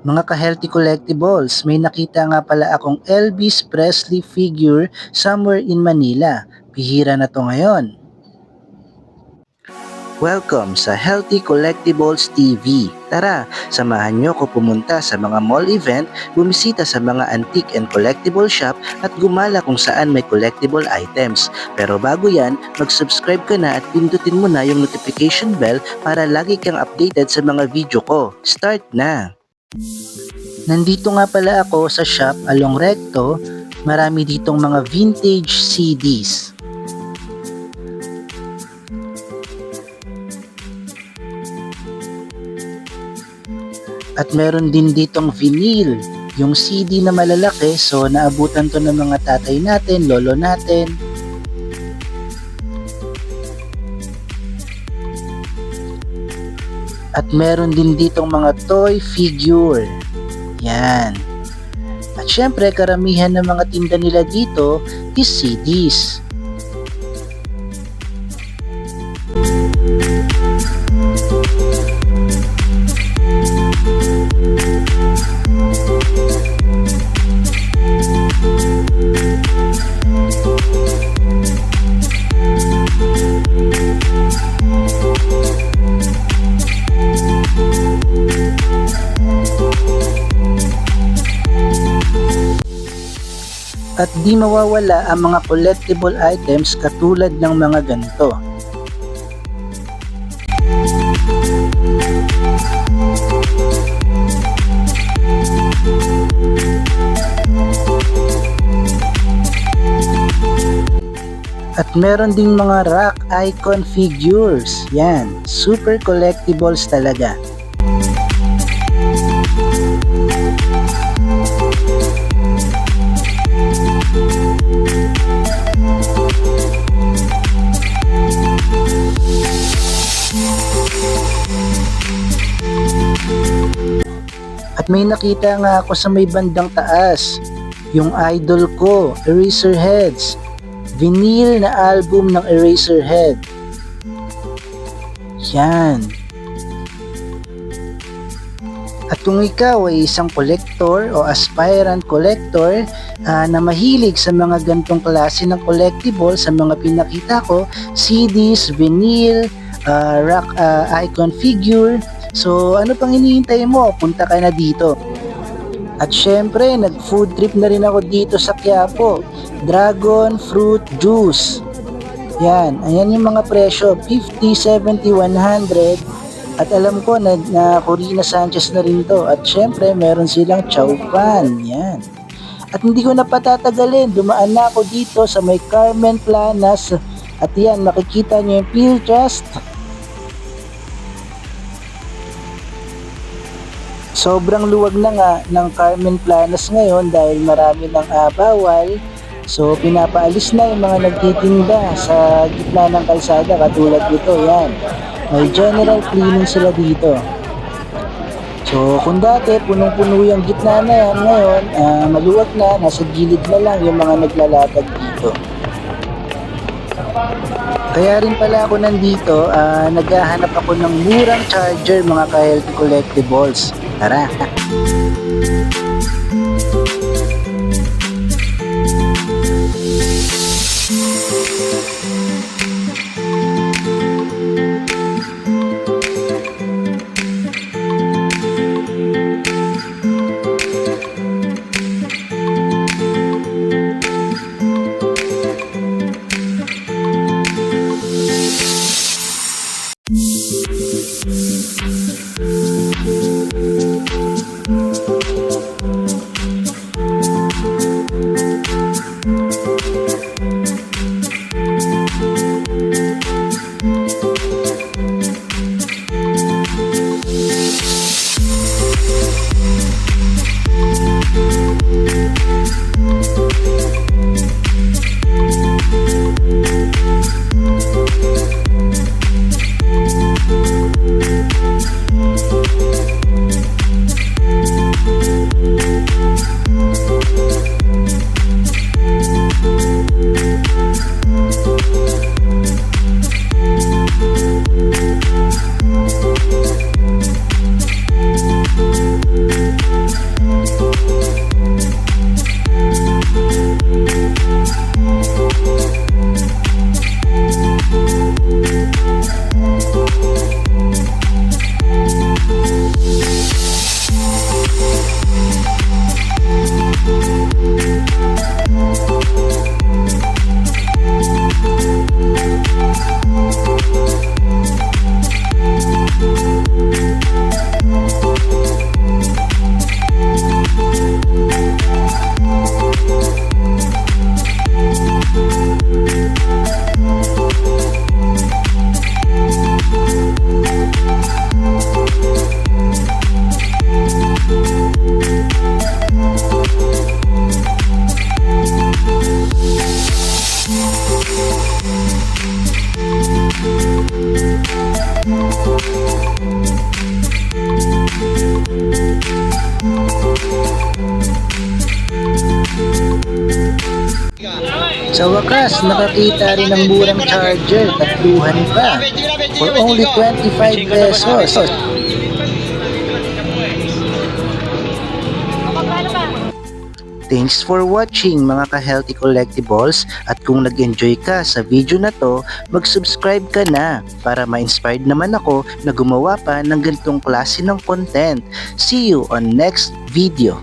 Mga ka-healthy collectibles, may nakita nga pala akong Elvis Presley figure somewhere in Manila. Pihira na to ngayon. Welcome sa Healthy Collectibles TV. Tara, samahan nyo ko pumunta sa mga mall event, bumisita sa mga antique and collectible shop at gumala kung saan may collectible items. Pero bago yan, mag-subscribe ka na at pindutin mo na yung notification bell para lagi kang updated sa mga video ko. Start na! Nandito nga pala ako sa shop Along Recto, marami ditong mga vintage CDs. At meron din ditong vinyl, yung CD na malalaki so naabutan to ng mga tatay natin, lolo natin. At meron din ditong mga toy figure. Yan. At syempre karamihan ng mga tinda nila dito is CDs. At di mawawala ang mga collectible items katulad ng mga ganito. At meron ding mga rock icon figures. Yan, super collectibles talaga. May nakita nga ako sa may bandang taas, yung idol ko, Eraserheads. Vinyl na album ng Eraserhead. Yan. At kung ikaw ay isang collector o aspirant collector ah, na mahilig sa mga gantong klase ng collectible sa mga pinakita ko, CDs, vinyl, ah, rock ah, icon figure, So ano pang hinihintay mo? Punta ka na dito. At syempre, nag-food trip na rin ako dito sa Quiapo. Dragon Fruit Juice. Yan, ayan yung mga presyo. 50, 70, 100. At alam ko na, na Corina Sanchez na rin to. At syempre, meron silang chow pan. Yan. At hindi ko na patatagalin. Dumaan na ako dito sa may Carmen Planas. At yan, makikita nyo yung Peel Trust. Sobrang luwag na nga ng Carmen Planas ngayon dahil marami ng bawal. So pinapaalis na yung mga nagtitinda sa gitna ng kalsada katulad nito yan. May general cleaning sila dito. So kung dati punong-puno yung gitna na yan ngayon, ah, maluwag na, nasa gilid na lang yung mga naglalatag dito. Kaya rin pala ako nandito, ah, naghahanap ako ng murang charger mga ka-healthy collectibles. Tara! うん。Sa wakas, nakakita rin ng murang charger, tatluhan pa. For only 25 pesos. Thanks for watching mga ka-healthy collectibles at kung nag-enjoy ka sa video na to, mag-subscribe ka na para ma-inspired naman ako na gumawa pa ng ganitong klase ng content. See you on next video.